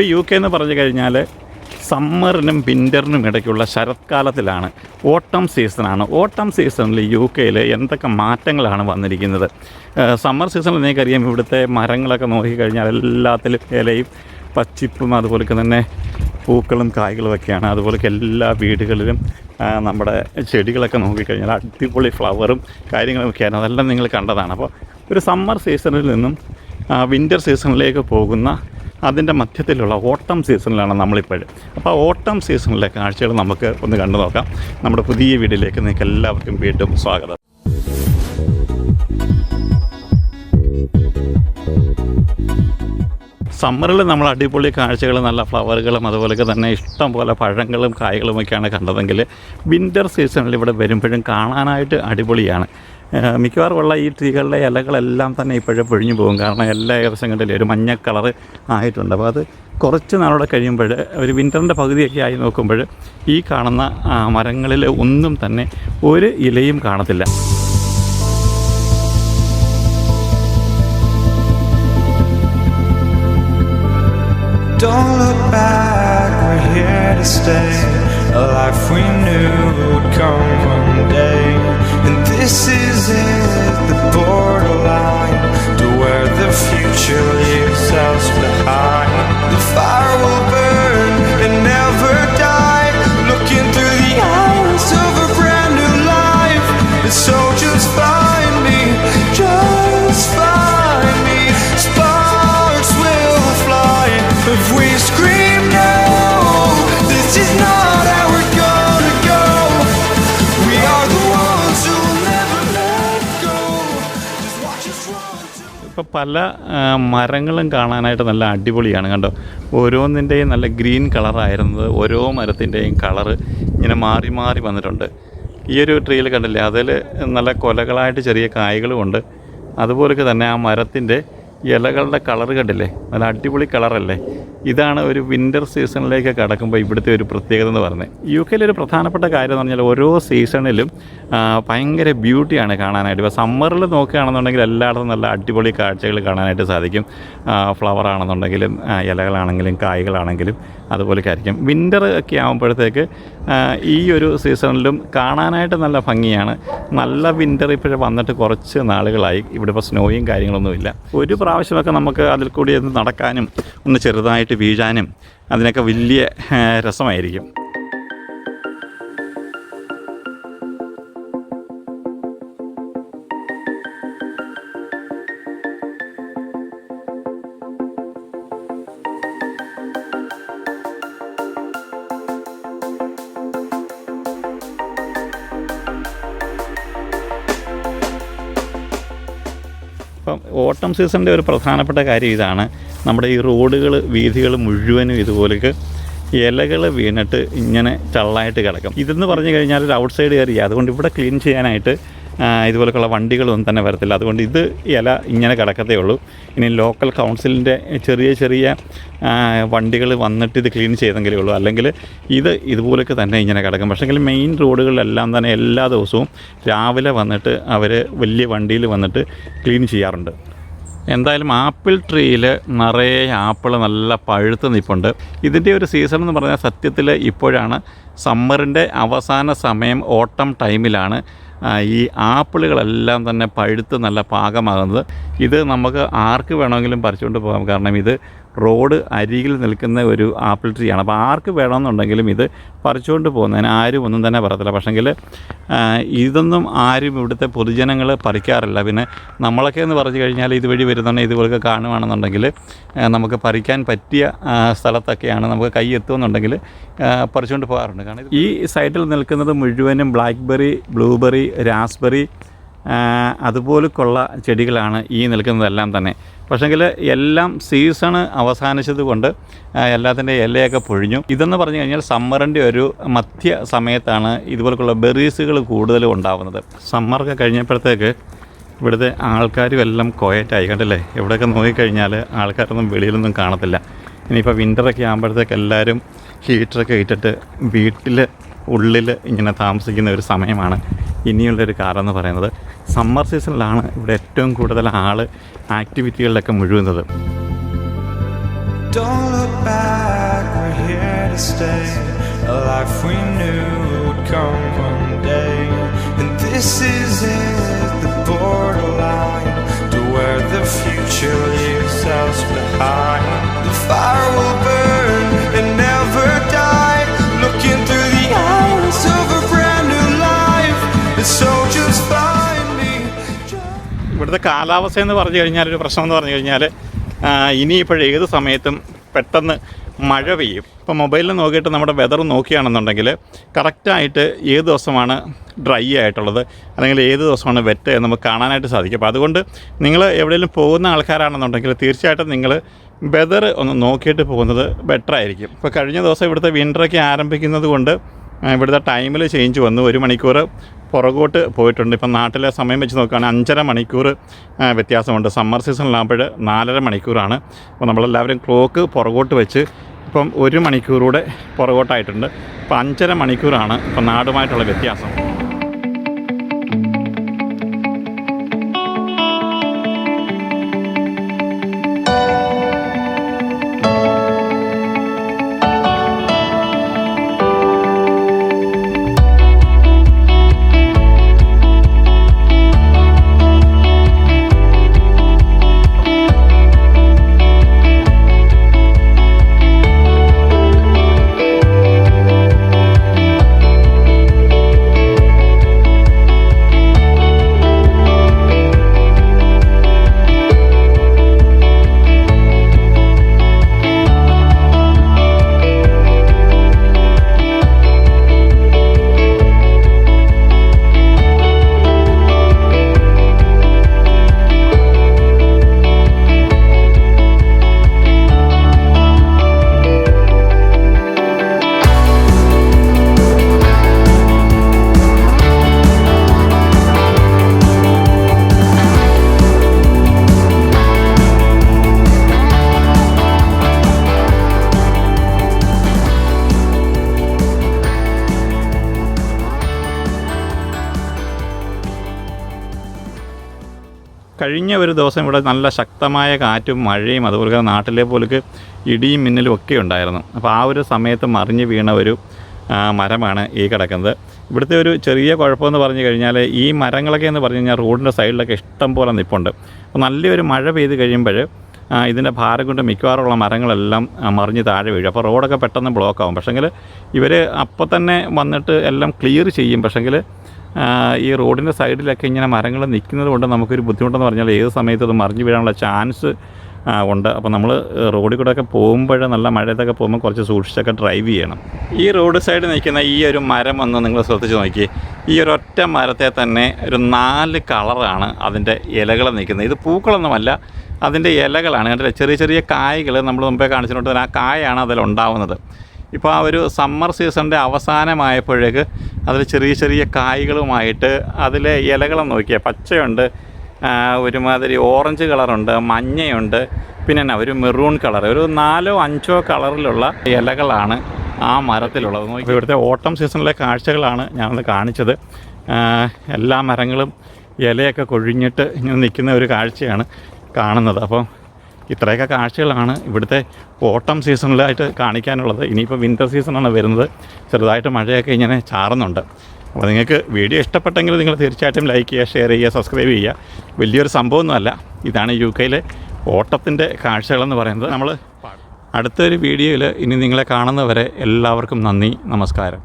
ഇപ്പോൾ U K എന്ന് പറഞ്ഞു കഴിഞ്ഞാൽ സമ്മറിനും വിന്ററിനും ഇടയ്ക്കുള്ള ശരത്കാലത്തിലാണ് ഓട്ടം സീസണാണ്. ഓട്ടം സീസണിൽ യു കെയിൽ എന്തൊക്കെ മാറ്റങ്ങളാണ് വന്നിരിക്കുന്നത്? സമ്മർ സീസണിൽ നിങ്ങൾക്കറിയാം ഇവിടുത്തെ മരങ്ങളൊക്കെ നോക്കിക്കഴിഞ്ഞാൽ എല്ലാത്തിലും ഇലയും പച്ചിപ്പും അതുപോലെ തന്നെ പൂക്കളും കായ്കളും ഒക്കെയാണ്. അതുപോലെ എല്ലാ വീടുകളിലും നമ്മുടെ ചെടികളൊക്കെ നോക്കിക്കഴിഞ്ഞാൽ അടിപൊളി ഫ്ലവറും കാര്യങ്ങളും കാര്യങ്ങളൊക്കെയാണ് അതെല്ലാം നിങ്ങൾ കണ്ടതാണ്. അപ്പോൾ ഒരു സമ്മർ സീസണിൽ നിന്നും വിന്റർ സീസണിലേക്ക് പോകുന്ന അതിന്റെ മധ്യത്തിലുള്ള ഓട്ടം സീസണിലാണ് നമ്മളിപ്പോൾ. അപ്പോൾ ഓട്ടം സീസണിലെ കാഴ്ചകൾ നമുക്ക് ഒന്ന് കണ്ടു നോക്കാം. നമ്മുടെ പുതിയ വീഡിയോയിലേക്ക് നിങ്ങൾക്ക് എല്ലാവർക്കും വീണ്ടും സ്വാഗതം. സമ്മറിൽ നമ്മൾ അടിപൊളി കാഴ്ചകൾ നല്ല ഫ്ലവറുകളും അതുപോലെയൊക്കെ തന്നെ ഇഷ്ടം പോലെ പഴങ്ങളും കായ്കളും ഒക്കെയാണ് കണ്ടതെങ്കിൽ വിന്റർ സീസണിൽ ഇവിടെ വരുമ്പോഴും കാണാനായിട്ട് അടിപൊളിയാണ്. മിക്കവാറും ഉള്ള ഈ ട്രീകളുടെ ഇലകളെല്ലാം തന്നെ ഇപ്പോഴും പൊഴിഞ്ഞു പോകും കാരണം എല്ലാ ഏകദേശം ഒരു മഞ്ഞ കളർ ആയിട്ടുണ്ട് അപ്പോൾ അത് കുറച്ച് നാളോടെ കഴിയുമ്പോൾ ഒരു വിന്ററിന്റെ പകുതിയൊക്കെ ആയി നോക്കുമ്പോൾ ഈ കാണുന്ന മരങ്ങളിൽ ഒന്നും തന്നെ ഒരു ഇലയും കാണത്തില്ല Don't look back, we're here to stay. A life we knew would come one day. This is it, the borderline ഇപ്പോൾ പല മരങ്ങളും കാണാനായിട്ട് നല്ല അടിപൊളിയാണ്. കണ്ടോ? ഓരോന്നിന്റെയും നല്ല ഗ്രീൻ കളറായിരുന്നത് ഓരോ മരത്തിന്റെയും കളറ് ഇങ്ങനെ മാറി മാറി വന്നിട്ടുണ്ട്. ഈ ഒരു ട്രീയിൽ കണ്ടില്ലേ? അതിൽ നല്ല കൊലകളായിട്ട് ചെറിയ കായ്കളുമുണ്ട് അതുപോലൊക്കെ തന്നെ ആ മരത്തിന്റെ ഇലകളുടെ കളർ കണ്ടില്ലേ? നല്ല അടിപൊളി കളറല്ലേ? ഇതാണ് ഒരു വിന്റർ സീസണിലേക്ക് കടക്കുമ്പോൾ ഇവിടുത്തെ ഒരു പ്രത്യേകത എന്ന് പറയുന്നത് യു കെയിലെ ഒരു പ്രധാനപ്പെട്ട കാര്യം എന്ന് പറഞ്ഞാൽ ഓരോ സീസണിലും ഭയങ്കര ബ്യൂട്ടിയാണ് കാണാനായിട്ട്. ഇപ്പോൾ സമ്മറിൽ നോക്കുകയാണെന്നുണ്ടെങ്കിൽ എല്ലായിടത്തും നല്ല അടിപൊളി കാഴ്ചകൾ കാണാനായിട്ട് സാധിക്കും. ഫ്ലവർ ആണെന്നുണ്ടെങ്കിലും ഇലകളാണെങ്കിലും കായ്കളാണെങ്കിലും അതുപോലെയൊക്കെ ആയിരിക്കും. വിന്റർ ഒക്കെ ആകുമ്പോഴത്തേക്ക് ഈ ഒരു സീസണിലും കാണാനായിട്ട് നല്ല ഭംഗിയാണ്. നല്ല വിന്റർ ഇപ്പോഴും വന്നിട്ട് കുറച്ച് നാളുകളായി. ഇവിടെ ഇപ്പോൾ സ്നോയും കാര്യങ്ങളൊന്നുമില്ല. ഒരു പ്രാവശ്യമൊക്കെ നമുക്ക് അതിൽ കൂടി ഒന്ന് നടക്കാനും ഒന്ന് ചെറുതായിട്ട് വീഴാനും അതിനൊക്കെ വലിയ രസമായിരിക്കും. ഇപ്പം ഓട്ടം സീസണിന്റെ ഒരു പ്രധാനപ്പെട്ട കാര്യം ഇതാണ്. നമ്മുടെ ഈ റോഡുകൾ വീഥികൾ മുഴുവനും ഇതുപോലേക്ക് ഇലകൾ വീണിട്ട് ഇങ്ങനെ ചള്ളായിട്ട് കിടക്കും. ഇതെന്ന് പറഞ്ഞു കഴിഞ്ഞാൽ ഒരു ഔട്ട്സൈഡ് ഏരിയ അതുകൊണ്ട് ഇവിടെ ക്ലീൻ ചെയ്യാനായിട്ട് ഇതുപോലെയുള്ള വണ്ടികളൊന്നും തന്നെ വരത്തില്ല. അതുകൊണ്ട് ഇത് ഇല ഇങ്ങനെ കിടക്കത്തേ ഉള്ളൂ. ഇനി ലോക്കൽ കൗൺസിലിന്റെ ചെറിയ ചെറിയ വണ്ടികൾ വന്നിട്ട് ഇത് ക്ലീൻ ചെയ്തെങ്കിലേ ഉള്ളൂ. അല്ലെങ്കിൽ ഇത് ഇതുപോലൊക്കെ തന്നെ ഇങ്ങനെ കിടക്കും. പക്ഷേങ്കിൽ മെയിൻ റോഡുകളിലെല്ലാം തന്നെ എല്ലാ ദിവസവും രാവിലെ വന്നിട്ട് അവർ വലിയ വണ്ടിയിൽ വന്നിട്ട് ക്ലീൻ ചെയ്യാറുണ്ട്. എന്തായാലും ആപ്പിൾ ട്രീയിൽ നിറയെ ആപ്പിൾ നല്ല പഴുത്ത് നിൽപ്പുണ്ട്. ഇതിന്റെ ഒരു സീസൺ എന്ന് പറഞ്ഞാൽ സത്യത്തിൽ ഇപ്പോഴാണ്. സമ്മറിന്റെ അവസാന സമയം ഓട്ടം ടൈമിലാണ് ഈ ആപ്പിളുകളെല്ലാം തന്നെ പഴുത്ത് നല്ല പാകമാകുന്നത്. ഇത് നമുക്ക് ആർക്ക് വേണമെങ്കിലും പറിച്ചുകൊണ്ട് പോകാം. കാരണം ഇത് റോഡ് അരികിൽ നിൽക്കുന്ന ഒരു ആപ്പിൾ ട്രീ ആണ്. അപ്പോൾ ആർക്ക് വേണമെന്നുണ്ടെങ്കിലും ഇത് പറിച്ചുകൊണ്ട് പോകുന്നതിന് ആരും ഒന്നും തന്നെ പറയത്തില്ല. പക്ഷെങ്കിൽ ഇതൊന്നും ആരും ഇവിടുത്തെ പൊതുജനങ്ങൾ പറിക്കാറില്ല. പിന്നെ നമ്മളൊക്കെ എന്ന് പറഞ്ഞു കഴിഞ്ഞാൽ ഇതുവഴി വരുന്നുണ്ടെങ്കിൽ ഇതുപോലൊക്കെ കാണുകയാണെന്നുണ്ടെങ്കിൽ നമുക്ക് പറിക്കാൻ പറ്റിയ സ്ഥലത്തൊക്കെയാണ് നമുക്ക് കൈ എത്തുമെന്നുണ്ടെങ്കിൽ പറിച്ചുകൊണ്ട് പോകാറുണ്ട്. കാരണം ഈ സൈഡിൽ നിൽക്കുന്നത് മുഴുവനും ബ്ലാക്ക്ബെറി ബ്ലൂബെറി രാസ്ബെറി അതുപോലൊക്കെയുള്ള ചെടികളാണ് ഈ നിൽക്കുന്നതെല്ലാം തന്നെ. പക്ഷേങ്കിൽ എല്ലാം സീസണ് അവസാനിച്ചത് കൊണ്ട് എല്ലാത്തിന്റെ ഇലയൊക്കെ പൊഴിഞ്ഞു. ഇതെന്ന് പറഞ്ഞു കഴിഞ്ഞാൽ സമ്മറിന്റെ ഒരു മധ്യ സമയത്താണ് ഇതുപോലുള്ള ബെറീസുകൾ കൂടുതലും ഉണ്ടാവുന്നത്. സമ്മറൊക്കെ കഴിഞ്ഞപ്പോഴത്തേക്ക് ഇവിടുത്തെ ആൾക്കാരും എല്ലാം കോയറ്റായി കണ്ടല്ലേ? എവിടെയൊക്കെ നോക്കിക്കഴിഞ്ഞാൽ ആൾക്കാരൊന്നും വെളിയിലൊന്നും കാണത്തില്ല. ഇനിയിപ്പോൾ വിന്ററൊക്കെ ആകുമ്പോഴത്തേക്ക് എല്ലാവരും ഹീറ്ററൊക്കെ ഇട്ടിട്ട് വീട്ടിൽ ഉള്ളിൽ ഇങ്ങനെ താമസിക്കുന്ന ഒരു സമയമാണ് ഇനിയുള്ളൊരു കാലമെന്ന് പറയുന്നത്. സമ്മർ സീസണിലാണ് ഇവിടെ ഏറ്റവും കൂടുതൽ ആൾ ആക്ടിവിറ്റികളിലൊക്കെ മുഴുകുന്നത്. Where. ഇവിടുത്തെ കാലാവസ്ഥ എന്ന് പറഞ്ഞു കഴിഞ്ഞാൽ ഒരു പ്രശ്നം എന്ന് പറഞ്ഞു കഴിഞ്ഞാൽ ഇനിയിപ്പോൾ ഏത് സമയത്തും പെട്ടെന്ന് മഴ പെയ്യും. ഇപ്പോൾ മൊബൈലിൽ നോക്കിയിട്ട് നമ്മുടെ വെതർ നോക്കുകയാണെന്നുണ്ടെങ്കിൽ കറക്റ്റായിട്ട് ഏത് ദിവസമാണ് ഡ്രൈ ആയിട്ടുള്ളത് അല്ലെങ്കിൽ ഏത് ദിവസമാണ് വെറ്റ് എന്ന് നമുക്ക് കാണാനായിട്ട് സാധിക്കും. അപ്പോൾ അതുകൊണ്ട് നിങ്ങൾ എവിടെയെങ്കിലും പോകുന്ന ആൾക്കാരാണെന്നുണ്ടെങ്കിൽ തീർച്ചയായിട്ടും നിങ്ങൾ വെതർ ഒന്ന് നോക്കിയിട്ട് പോകുന്നത് ബെറ്റർ ആയിരിക്കും. ഇപ്പോൾ കഴിഞ്ഞ ദിവസം ഇവിടുത്തെ വിന്ററൊക്കെ ആരംഭിക്കുന്നത് കൊണ്ട് ഇവിടുത്തെ ടൈമിൽ ചേഞ്ച് വന്നു. ഒരു മണിക്കൂർ പുറകോട്ട് പോയിട്ടുണ്ട്. ഇപ്പം നാട്ടിലെ സമയം വെച്ച് നോക്കുകയാണെങ്കിൽ അഞ്ചര മണിക്കൂർ വ്യത്യാസമുണ്ട്. സമ്മർ സീസണിലാകുമ്പോൾ നാലര മണിക്കൂറാണ്. അപ്പോൾ നമ്മളെല്ലാവരും ക്ലോക്ക് പുറകോട്ട് വെച്ച് ഇപ്പം ഒരു മണിക്കൂറൂടെ പുറകോട്ടായിട്ടുണ്ട്. അപ്പം അഞ്ചര മണിക്കൂറാണ് ഇപ്പം നാടുമായിട്ടുള്ള വ്യത്യാസം. കഴിഞ്ഞ ഒരു ദിവസം ഇവിടെ നല്ല ശക്തമായ കാറ്റും മഴയും അതുപോലെ നാട്ടിലെ പോലക്ക് ഇടിയും മിന്നലും ഒക്കെ ഉണ്ടായിരുന്നു. അപ്പോൾ ആ ഒരു സമയത്ത് മറിഞ്ഞ് വീണ ഒരു മരമാണ് ഈ കിടക്കുന്നത്. ഇവിടുത്തെ ഒരു ചെറിയ കുഴപ്പമെന്ന് പറഞ്ഞു കഴിഞ്ഞാൽ ഈ മരങ്ങളൊക്കെ എന്ന് പറഞ്ഞു കഴിഞ്ഞാൽ റോഡിന്റെ സൈഡിലൊക്കെ ഇഷ്ടം പോലെ നിൽപ്പുണ്ട് അപ്പോൾ നല്ലൊരു മഴ പെയ്ത് കഴിയുമ്പോൾ ഇതിന്റെ ഭാരം കൊണ്ട് മിക്കവാറുള്ള മരങ്ങളെല്ലാം മറിഞ്ഞ് താഴെ വീഴും. അപ്പോൾ റോഡൊക്കെ പെട്ടെന്ന് ബ്ലോക്ക് ആവും പക്ഷേങ്കിൽ ഇവർ അപ്പോൾ തന്നെ വന്നിട്ട് എല്ലാം ക്ലിയർ ചെയ്യും. പക്ഷേങ്കിൽ ഈ റോഡിന്റെ സൈഡിലൊക്കെ ഇങ്ങനെ മരങ്ങൾ നിൽക്കുന്നത് കൊണ്ട് നമുക്കൊരു ബുദ്ധിമുട്ടെന്ന് പറഞ്ഞാൽ ഏത് സമയത്തും അത് മറിഞ്ഞു വീഴാനുള്ള ചാൻസ് ഉണ്ട്. അപ്പോൾ നമ്മൾ റോഡിൽ കൂടെ ഒക്കെ പോകുമ്പോൾ നല്ല മഴയത്തൊക്കെ പോകുമ്പോൾ കുറച്ച് സൂക്ഷിച്ചൊക്കെ ഡ്രൈവ് ചെയ്യണം. ഈ റോഡ് സൈഡ് നിൽക്കുന്ന ഈ ഒരു മരം ഒന്ന് നിങ്ങൾ ശ്രദ്ധിച്ച് നോക്കി. ഈ ഒരു ഒറ്റ മരത്തെ തന്നെ ഒരു നാല് കളറാണ് അതിന്റെ ഇലകൾ നിൽക്കുന്നത്. ഇത് പൂക്കളൊന്നുമല്ല അതിന്റെ ഇലകളാണ്. കണ്ടില്ല? ചെറിയ ചെറിയ കായകൾ നമ്മൾ മുമ്പേ കാണിച്ചിട്ടുണ്ട്. ആ കായാണ് അതിലുണ്ടാവുന്നത് ഇപ്പോൾ ആ ഒരു സമ്മർ സീസണിന്റെ അവസാനമായപ്പോഴേക്ക് അതിൽ ചെറിയ ചെറിയ കായ്കളുമായിട്ട് അതിലെ ഇലകളും നോക്കിയാൽ പച്ചയുണ്ട് ഒരുമാതിരി ഓറഞ്ച് കളറുണ്ട് മഞ്ഞയുണ്ട് പിന്നെ എന്നാ ഒരു മെറൂൺ കളർ ഒരു നാലോ അഞ്ചോ കളറിലുള്ള ഇലകളാണ് ആ മരത്തിലുള്ളത്. നോക്കി. ഇവിടുത്തെ ഓട്ടം സീസണിലെ കാഴ്ചകളാണ് ഞാനത് കാണിച്ചത്. എല്ലാ മരങ്ങളും ഇലയൊക്കെ കൊഴിഞ്ഞിട്ട് ഇങ്ങനെ നിൽക്കുന്ന ഒരു കാഴ്ചയാണ് കാണുന്നത്. അപ്പോൾ ഇത്രയൊക്കെ കാഴ്ചകളാണ് ഇവിടുത്തെ ഓട്ടം സീസണിലായിട്ട് കാണിക്കാനുള്ളത്. ഇനിയിപ്പോൾ വിന്റർ സീസണാണ് വരുന്നത്. ചെറുതായിട്ട് മഴയൊക്കെ ഇങ്ങനെ ചാറുന്നുണ്ട്. അപ്പോൾ നിങ്ങൾക്ക് വീഡിയോ ഇഷ്ടപ്പെട്ടെങ്കിൽ നിങ്ങൾ തീർച്ചയായിട്ടും ലൈക്ക് ചെയ്യുക ഷെയർ ചെയ്യുക സബ്സ്ക്രൈബ് ചെയ്യുക. വലിയൊരു സംഭവമൊന്നുമല്ല. ഇതാണ് യു കെയിലെ ഓട്ടത്തിന്റെ കാഴ്ചകളെന്ന് പറയുന്നത്. നമ്മൾ അടുത്തൊരു വീഡിയോയിൽ ഇനി നിങ്ങളെ കാണുന്നവരെ എല്ലാവർക്കും നന്ദി നമസ്കാരം.